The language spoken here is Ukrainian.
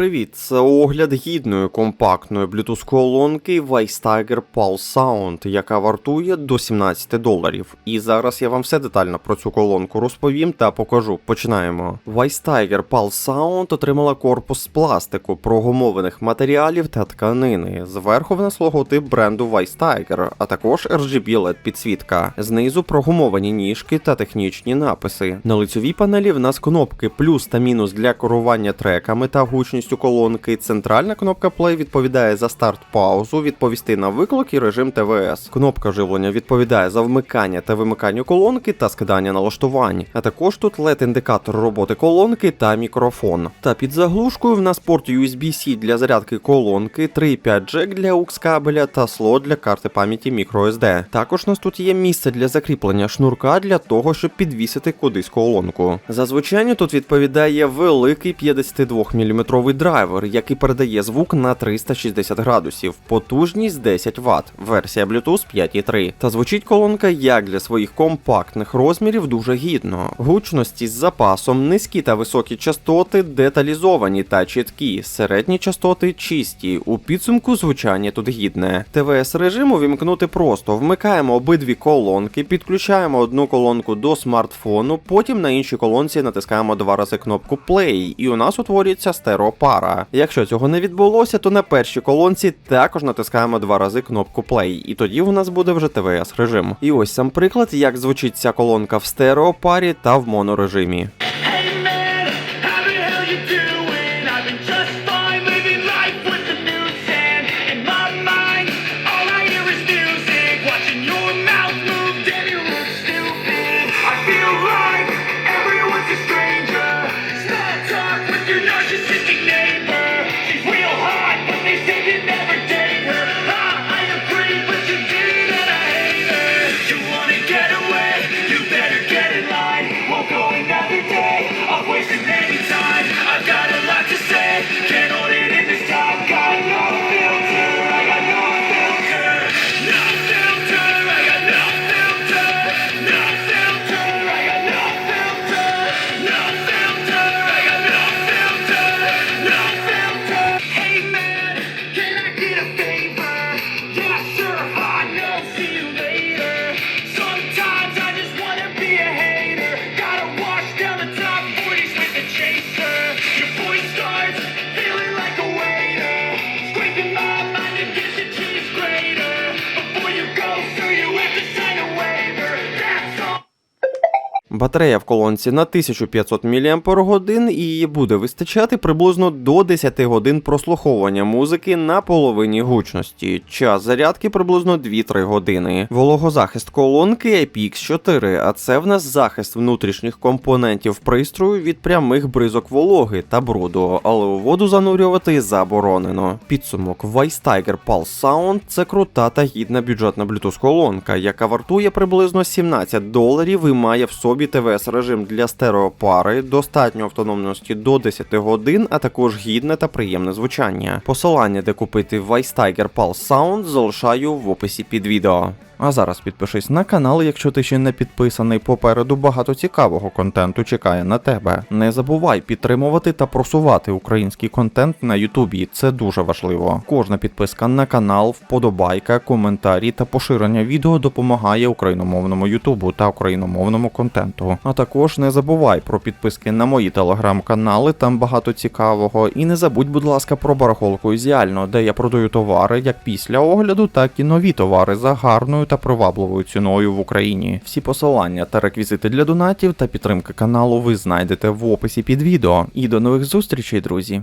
привіт! Це огляд гідної компактної Bluetooth колонки Weiss Tiger Pulse Sound, яка вартує до 17 доларів. І зараз я вам все детально про цю колонку розповім та покажу. Починаємо. Tiger Pulse Sound отримала корпус з пластику, прогумованих матеріалів та тканини. Зверху в нас логотип бренду Tiger, а також RGB LED підсвітка. Знизу прогумовані ніжки та технічні написи. На лицьовій панелі в нас кнопки плюс та мінус для керування треками та гучністю колонки. Центральна кнопка Play відповідає за старт-паузу, відповісти на виклик і режим ТВС. Кнопка живлення відповідає за вмикання та вимикання колонки та скидання налаштувань. А також тут LED-індикатор роботи колонки та мікрофон. Та під заглушкою в нас порт USB-C для зарядки колонки, 3.5 джек для AUX кабеля та слот для карти пам'яті microSD. Також у нас тут є місце для закріплення шнурка для того, щоб підвісити кудись колонку. Зазвичай тут відповідає великий 52 мм драйвер, який передає звук на 360 градусів, потужність 10 Вт, версія Bluetooth 5.3. Та звучить колонка як для своїх компактних розмірів дуже гідно. Гучності з запасом, низькі та високі частоти деталізовані та чіткі, середні частоти чисті. У підсумку звучання тут гідне. ТВС режим увімкнути просто. Вмикаємо обидві колонки, підключаємо одну колонку до смартфону, потім на іншій колонці натискаємо два рази кнопку Play, і у нас утворюється стереопара. Якщо цього не відбулося, то на першій колонці також натискаємо два рази кнопку Play, і тоді у нас буде вже ТВС режим. І ось сам приклад, як звучить ця колонка в стереопарі та в монорежимі. Hey man, how the hell you? Батарея в колонці на 1500 мАч і її буде вистачати приблизно до 10 годин прослуховування музики на половині гучності. Час зарядки приблизно 2-3 години. Вологозахист колонки IPX4, а це в нас захист внутрішніх компонентів пристрою від прямих бризок вологи та бруду, але у воду занурювати заборонено. Підсумок Weiss Tiger Pulse Sound це крута та гідна бюджетна Bluetooth колонка, яка вартує приблизно 17 доларів і має в собі ТВС режим для стереопари, достатньо автономності до 10 годин, а також гідне та приємне звучання. Посилання, де купити Weiss Tiger Pulse Sound, залишаю в описі під відео. А зараз підпишись на канал, якщо ти ще не підписаний. Попереду багато цікавого контенту чекає на тебе. Не забувай підтримувати та просувати український контент на Ютубі. Це дуже важливо. Кожна підписка на канал, вподобайка, коментарі та поширення відео допомагає україномовному Ютубу та україномовному контенту. А також не забувай про підписки на мої телеграм-канали, там багато цікавого. І не забудь, будь ласка, про барахолку ізіально, де я продаю товари як після огляду, так і нові товари за гарною та привабливою ціною в Україні. Всі посилання та реквізити для донатів та підтримки каналу ви знайдете в описі під відео. І до нових зустрічей, друзі!